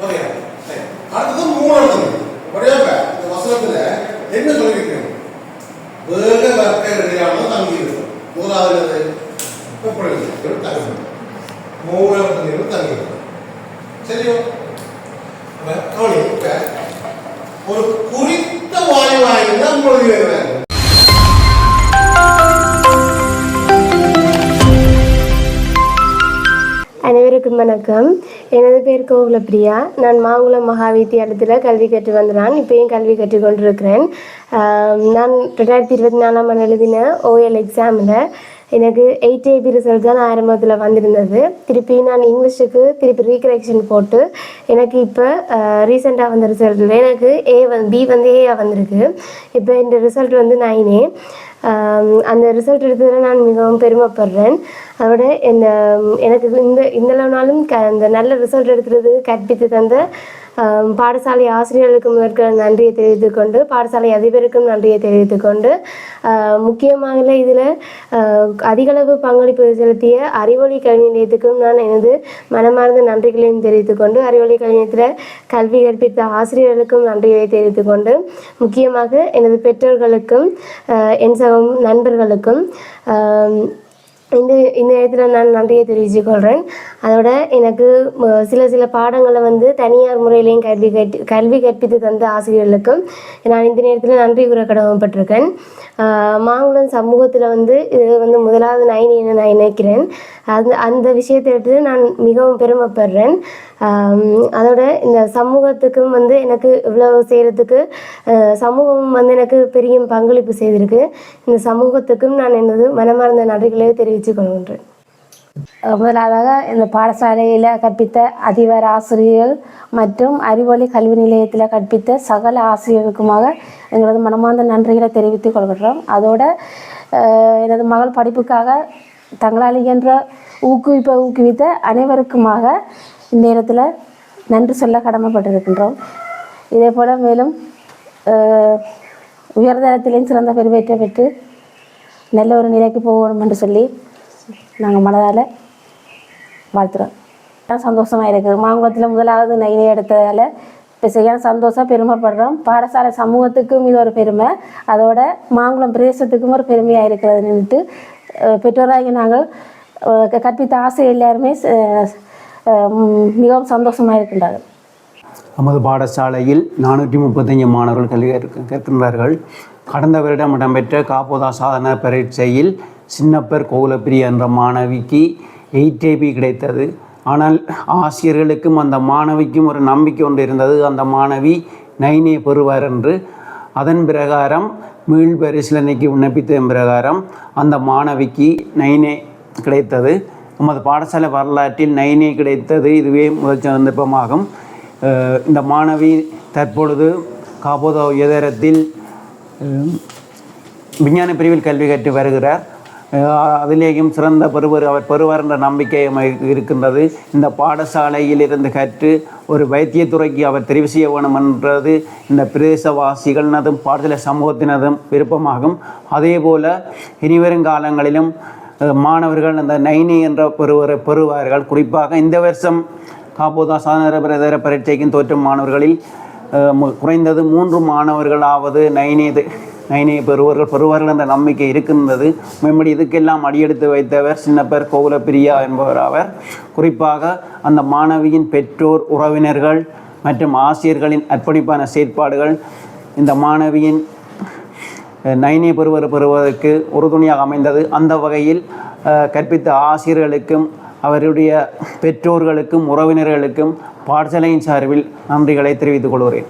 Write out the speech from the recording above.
Okay அடுத்தது மூணாவது. ஒரே இந்த வசனத்துல என்ன சொல்லியிருக்கணும் வேக வர்க்க இடையாமல் தங்கி இருக்கும் முதலாவது அது தங்கி மூணாவது தங்கி சரியோ? அப்ப கவனி ஒரு குறித்த வாயுவாயிரம் தான் மொழி வேறு அனைவருக்கும் வணக்கம். எனது பேர் கோகுலப்பிரியா. நான் மாங்குளம் மகா வித்தியாலயத்தில் கல்வி கற்று வந்தான் இப்பயும் கல்வி கற்றுக் கொண்டிருக்கிறேன். நான் ரெண்டாயிரத்தி இருபத்தி நாலாம் ஆண்டு எழுதின ஓஎல் எக்ஸாமில் எனக்கு எயிட் ஏபி ரிசல்ட் தான் ஆரம்பத்தில் வந்திருந்தது. திருப்பி நான் இங்கிலீஷுக்கு திருப்பி ரீகரெக்ஷன் போட்டு எனக்கு இப்போ ரீசெண்டாக வந்த ரிசல்ட்டில் எனக்கு ஏ வந்து பி வந்து ஏயாக வந்திருக்கு. இப்போ இந்த ரிசல்ட் வந்து நைனே அந்த ரிசல்ட் எடுத்ததில் நான் மிகவும் பெருமைப்படுறேன். அதோட இந்த எனக்கு இந்த இந்த நாளும் க இந்த நல்ல ரிசல்ட் எடுக்கிறது கற்பித்து தந்த பாடசாலை ஆசிரியர்களுக்கு முதற்க நன்றியை தெரிவித்துக் கொண்டு பாடசாலை அதிபருக்கும் நன்றியை தெரிவித்துக் கொண்டு முக்கியமாக இதில் அதிகளவு பங்களிப்பு செலுத்திய அறிவொளி கல்வி நிலையத்துக்கும் நான் எனது மனமார்ந்த நன்றிகளையும் தெரிவித்துக் கொண்டு அறிவொளி கல்வி நிலையத்தில் கல்வி கற்பித்த ஆசிரியர்களுக்கும் நன்றியை தெரிவித்துக் கொண்டு முக்கியமாக எனது பெற்றோர்களுக்கும் என் சகம் நண்பர்களுக்கும் இந்த இந்த இடத்துல நான் நன்றியை தெரிவித்துக் கொள்கிறேன் அதோட எனக்கு சில சில பாடங்களை வந்து தனியார் முறையிலையும் கல்வி கற்று கல்வி கற்பித்து தந்த ஆசிரியர்களுக்கும் நான் இந்த நேரத்தில் நன்றி கூற கடமைப்பட்டிருக்கேன். மாங்குளம் சமூகத்தில் வந்து இது வந்து முதலாவது நைன் என நான் நினைக்கிறேன். அந்த அந்த விஷயத்தை எடுத்து நான் மிகவும் பெருமைப்படுறேன். அதோட இந்த சமூகத்துக்கும் வந்து எனக்கு இவ்வளவு செய்கிறதுக்கு சமூகம் வந்து எனக்கு பெரிய பங்களிப்பு செய்திருக்கு. இந்த சமூகத்துக்கும் நான் எனது மனமார்ந்த நன்றிகளை தெரிவித்துக் கொள்கின்றேன். முதலாவதாக இந்த பாடசாலையில் கற்பித்த அதிபர் ஆசிரியர்கள் மற்றும் அறிவொளி கல்வி நிலையத்தில் கற்பித்த சகல ஆசிரியருக்குமாக எங்களது மனமார்ந்த நன்றிகளை தெரிவித்துக் கொள்கிறோம் அதோட எனது மகள் படிப்புக்காக தங்களால் இயன்ற ஊக்குவிப்பை ஊக்குவித்த அனைவருக்குமாக இந்நேரத்தில் நன்றி சொல்ல கடமைப்பட்டிருக்கின்றோம். இதே போல் மேலும் உயர்தரத்திலேயும் சிறந்த பெருவேற்றம் பெற்று நல்ல ஒரு நிலைக்கு போகணும் என்று சொல்லி நாங்கள் மனதால் வாழ்த்துறோம். தான் சந்தோஷமாக இருக்குது மாங்குளத்தில் முதலாவது நைனை எடுத்ததால் இப்போ சரியான சந்தோஷம் பெருமைப்படுறோம். பாடசாலை சமூகத்துக்கும் இது ஒரு பெருமை. அதோட மாங்குளம் பிரதேசத்துக்கும் ஒரு பெருமையாக இருக்கிறது நின்றுட்டு பெற்றோராகி நாங்கள் க- கற்பித்த ஆசை எல்லாருமே மிகவும் சந்தோஷமாக இருக்கின்றார்கள். நமது பாடசாலையில் நானூற்றி முப்பத்தஞ்சு மாணவர்கள் கல்வி கற்க- கற்கின்றார்கள். கடந்த வருடம் இடம்பெற்ற காப்போதா சாதன பரீட்சையில் சின்னப்பர் கோகுலப்பிரியா என்ற மாணவிக்கு எயிட் ஏபி கிடைத்தது. ஆனால் ஆசிரியர்களுக்கும் அந்த மாணவிக்கும் ஒரு நம்பிக்கை ஒன்று இருந்தது. அந்த மாணவி நைனே பெறுவார் என்று. அதன் பிரகாரம் மீள் பரிசீலனைக்கு விண்ணப்பித்ததன் பிரகாரம் அந்த மாணவிக்கு நைனே கிடைத்தது. நமது பாடசாலை வரலாற்றில் நைனே கிடைத்தது. இதுவே முதல் சந்தர்ப்பமாகும். இந்த மாணவி தற்பொழுது காபோதா உயரத்தில் விஞ்ஞான பிரிவில் கல்வி கற்று வருகிறார். அதிலேயும் சிறந்த பெறுவர் அவர் பெறுவார் என்ற நம்பிக்கை இருக்கின்றது. இந்த பாடசாலையில் இருந்து கற்று ஒரு வைத்தியத்துறைக்கு அவர் தெரிவு செய்ய வேண்டும் என்றது இந்த பிரதேசவாசிகளினதும் பாடசாலை சமூகத்தினதும் விருப்பமாகும். அதே போல இனிவரும் காலங்களிலும் மாணவர்கள் அந்த நைனி என்ற பெறுவரை பெறுவார்கள். குறிப்பாக இந்த வருஷம் காபோதா சாதன பிரதர பரீட்சைக்கும் தோற்றும் மாணவர்களில் குறைந்தது மூன்று மாணவர்களாவது நைனி நயனை பெறுவர்கள் பெறுவார்கள் என்ற நம்பிக்கை இருக்கின்றது. மேம்படி இதுக்கெல்லாம் அடியெடுத்து வைத்தவர் சின்னப்பர் கோகுலப்பிரியா என்பவர் அவர் குறிப்பாக அந்த மாணவியின் பெற்றோர் உறவினர்கள் மற்றும் ஆசிரியர்களின் அர்ப்பணிப்பான செயற்பாடுகள் இந்த மாணவியின் நைனே பெறுவர் பெறுவதற்கு உறுதுணையாக அமைந்தது. அந்த வகையில் கற்பித்த ஆசிரியர்களுக்கும் அவருடைய பெற்றோர்களுக்கும் உறவினர்களுக்கும் பாடசாலையின் சார்பில் நன்றிகளை தெரிவித்துக் கொள்கிறேன்.